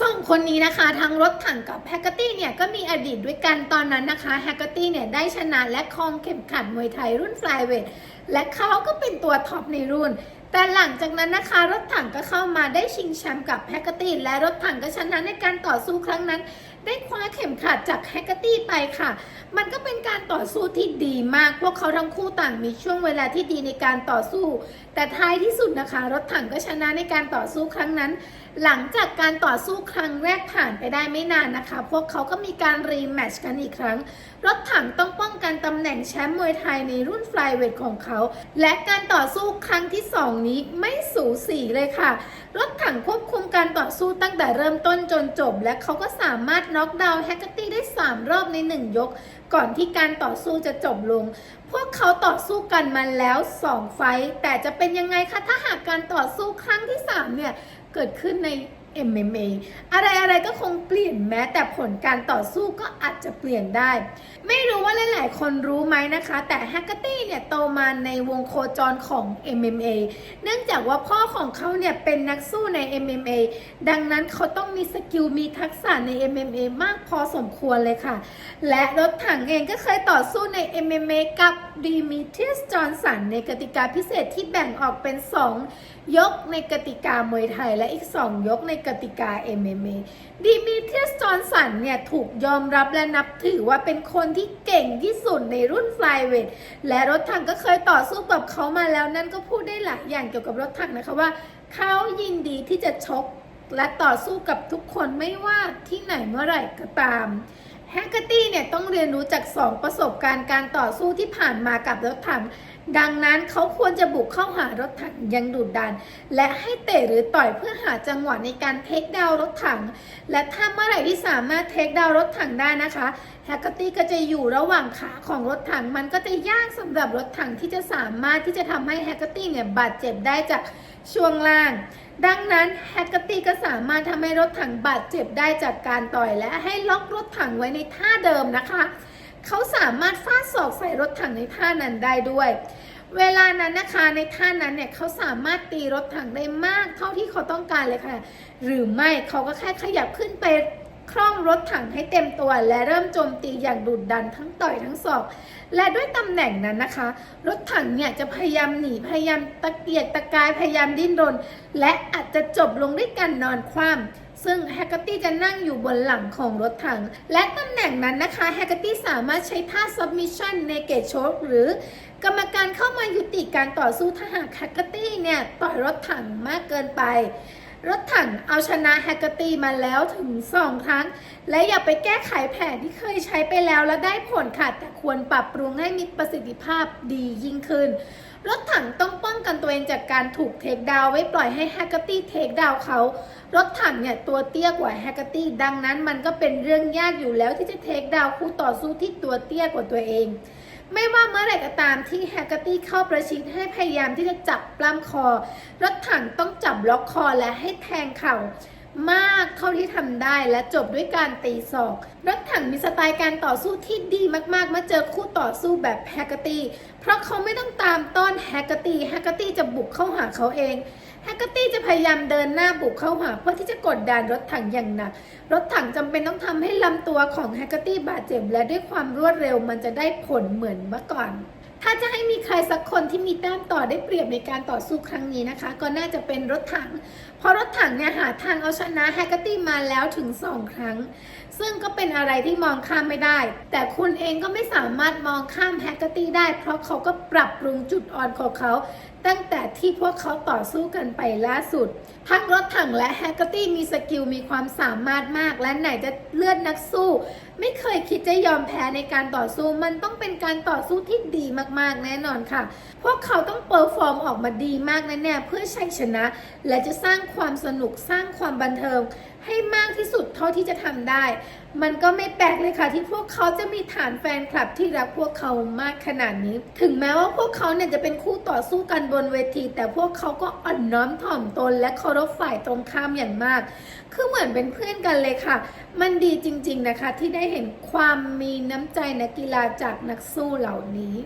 สองคนนี้นะคะ ทั้งรถถังกับแฮกเกอร์ตี้เนี่ยก็มีอดีตด้วยกันตอนนั้นนะคะแฮกเกอร์ตี้เนี่ยได้ชนะและครองเข็มขัดมวยไทยรุ่นฟลายเวทและเขาก็เป็นตัวท็อปในรุ่น แต่หลังจากนั้นนะคะรถถังก็เข้ามาได้ชิงแชมป์กับแฮกเกอร์ตี้และรถถังก็ชนะในการต่อสู้ครั้งนั้น ได้คว้าเข็มขัดจากแฮกเกอร์ตี้ไปค่ะ มันก็เป็นการต่อสู้ที่ดีมาก พวกเขาทั้งคู่ต่างมีช่วงเวลาที่ดีในการต่อสู้ แต่ท้ายที่สุดนะคะ รถถังก็ชนะในการต่อสู้ครั้งนั้น หลังจากการต่อสู้ครั้งแรกผ่านไปได้ไม่นานนะคะ พวกเขาก็มีการรีแมตช์กันอีกครั้ง รถถังต้องป้องกันตำแหน่งแชมป์มวยไทยในรุ่นฟลายเวทของเขา และการต่อสู้ครั้งที่2นี้ไม่สูสีเลยค่ะ รถถังควบคุมการต่อสู้ตั้งแต่เริ่มต้นจนจบ และเขาก็สามารถน็อกดาวน์แฮกเกอร์ตี้ได้ 3 รอบใน 1 ยก ก่อนที่การต่อสู้จะจบลง พวกเขาต่อสู้กันมาแล้ว 2 ไฟต์แต่จะเป็นยังไงคะ ถ้าหากการต่อสู้ครั้งที่ 3 เนี่ย เกิดขึ้นใน MMA อะไรอะไรก็คงเปลี่ยนแม้ แต่ผลการต่อสู้ก็อาจจะเปลี่ยนได้ ไม่รู้ว่าหลาย ๆ คนรู้ไหมนะคะ แต่แฮกเกอร์ตี้เนี่ยโตมาในวงโคจรของ MMA เนื่องจากว่าพ่อของเขาเนี่ยเป็นนักสู้ใน MMA ดังนั้นเขาต้องมีสกิลมีทักษะใน MMA มากพอสมควรเลยค่ะ และรถถังเองก็เคยต่อสู้ใน MMA กับดิมิทรียสจอห์นสันในกติกาพิเศษที่แบ่งออกเป็น 2 ยกในกติกามวยไทยและอีก 2 ยกในกติกา MMA ดิมิเทรียสจอห์นสันเนี่ยถูกยอมรับและนับถือว่าเป็นคนที่เก่งที่สุดในรุ่นฟลายเวทและรถถังก็เคยต่อสู้กับเขามาแล้วนั่นก็พูดได้หลายอย่างเกี่ยวกับรถถังนะคะว่าเขายินดีที่จะชกและต่อสู้กับทุกคนไม่ว่าที่ไหนเมื่อไหร่ก็ตามแฮกเกอร์ตี้เนี่ยต้องเรียนรู้จาก 2 ประสบการณ์การต่อสู้ที่ผ่านมากับรถถัง ดังนั้นเขาควรจะบุกเข้าหารถถังยังดุดัน และให้เตะหรือต่อยเพื่อหาจังหวะในการเทคดาวรถถัง และถ้าเมื่อไหร่ที่สามารถเทคดาวรถถังได้นะคะแฮกเกอร์ตี้ก็จะอยู่ระหว่างขาของรถถัง มันก็จะยากสำหรับรถถังที่จะสามารถที่จะทำให้แฮกเกอร์ตี้เนี่ยบาดเจ็บได้จากช่วงล่าง ดังนั้นแฮกเกอร์ตี้ก็สามารถทำให้รถถังบาดเจ็บได้จากการต่อย และให้ล็อกรถถังไว้ในท่าเดิมนะคะ เขาสามารถฟาดศอกใส่รถถังในท่านั้นได้ด้วย เวลานั้นนะคะในท่านั้นเนี่ยเขาสามารถตีรถถังได้มาก เท่าที่เขาต้องการเลยค่ะ หรือไม่เขาก็แค่ขยับขึ้นไปคล่อมรถถังให้เต็มตัว และเริ่มโจมตีอย่างดุดันทั้งต่อยทั้งศอก และด้วยตำแหน่งนั้นนะคะ รถถังเนี่ยจะพยายามหนีพยายามตะเกียกตะกายพยายามดิ้นรน และอาจจะจบลงด้วยการนอนคว่ำ ซึ่งแฮกเกอร์ตี้จะนั่งอยู่บนหลังของรถถัง และตำแหน่งนั้นนะคะแฮกเกอร์ตี้สามารถใช้ท่า submission ในเกตโชกหรือกรรมการเข้ามายุติการต่อสู้ถ้าหากแฮกเกอร์ตี้เนี่ยต่อยรถถังมากเกินไป รถถังเอาชนะแฮกเกอร์ตี้มาแล้วถึง 2 ครั้ง และอย่าไปแก้ไขแผนที่เคยใช้ไปแล้วแล้วได้ผลค่ะ แต่ควรปรับปรุงให้มีประสิทธิภาพดียิ่งขึ้น รถถังต้องป้องกันตัวเองจากการถูกเทคดาวไว้ปล่อยให้แฮกเกอร์ตี้เทคดาวเขา รถถังเนี่ยตัวเตี้ยกว่าแฮกเกอร์ตี้ดังนั้นมันก็เป็นเรื่องยากอยู่แล้วที่จะเทคดาวคู่ต่อสู้ที่ตัวเตี้ยกว่าตัวเอง ไม่ว่าเมื่อไหร่ก็ตามที่แฮกเกอร์ตี้เข้าประชิดให้พยายามที่จะจับปล้ำคอ รถถังต้องจับล็อกคอและให้แทงเข่ามากเท่าที่ทำได้และจบด้วยการตีศอก รถถังมีสไตล์การต่อสู้ที่ดีมากๆ เมื่อเจอคู่ต่อสู้แบบแฮกเกอร์ตี้ เพราะเขาไม่ต้องตามต้อนแฮกเกอร์ตี้ แฮกเกอร์ตี้จะบุกเข้าหาเขาเอง ฮกเกอร์ตี้จะพยายามเดินหน้าบุกเข้าหาเพื่อที่จะกดดันรถถังอย่างหนัก รถถังจำเป็นต้องทำให้ลำตัวของแฮกเกอร์ตี้บาดเจ็บและด้วยความรวดเร็วมันจะได้ผลเหมือนเมื่อก่อน ถ้าจะให้มีใครสักคนที่มีแต้มต่อได้เปรียบในการต่อสู้ครั้งนี้นะคะ ก็น่าจะเป็นรถถัง เพราะรถถังเนี่ยหาทางเอาชนะแฮกเกอร์ตี้มาแล้วถึง 2 ครั้ง ซึ่งก็เป็นอะไรที่มองข้ามไม่ได้ แต่คุณเองก็ไม่สามารถมองข้ามแฮกเกอร์ตี้ได้ เพราะเขาก็ปรับปรุงจุดอ่อนของเขา ตั้งแต่ที่พวกเขาต่อสู้กันไปล่าสุด ทั้งรถถังและแฮกเกอร์ตี้มีสกิลมีความสามารถมาก และไหนจะเลือดนักสู้ ไม่เคยคิดจะยอมแพ้ในการต่อสู้ มันต้องเป็นการต่อสู้ที่ดีมากๆ แน่นอนค่ะ พวกเขาต้องเปอร์ฟอร์มออกมาดีมากแน่ๆเพื่อชัยชนะ และจะสร้างความสนุกสร้างความบันเทิง ให้มากที่สุดเท่าที่จะทำได้ มันก็ไม่แปลกเลยค่ะ ที่พวกเขาจะมีฐานแฟนคลับที่รักพวกเขามากขนาดนี้ ถึงแม้ว่าพวกเขาเนี่ยจะเป็นคู่ต่อสู้กันบนเวที แต่พวกเขาก็อ่อนน้อมถ่อมตน และเคารพฝ่ายตรงข้ามอย่างมาก คือเหมือนเป็นเพื่อนกันเลยค่ะ มันดีจริง ๆนะคะ ที่ได้เห็นความมีน้ำใจนักกีฬาจากนักสู้เหล่านี้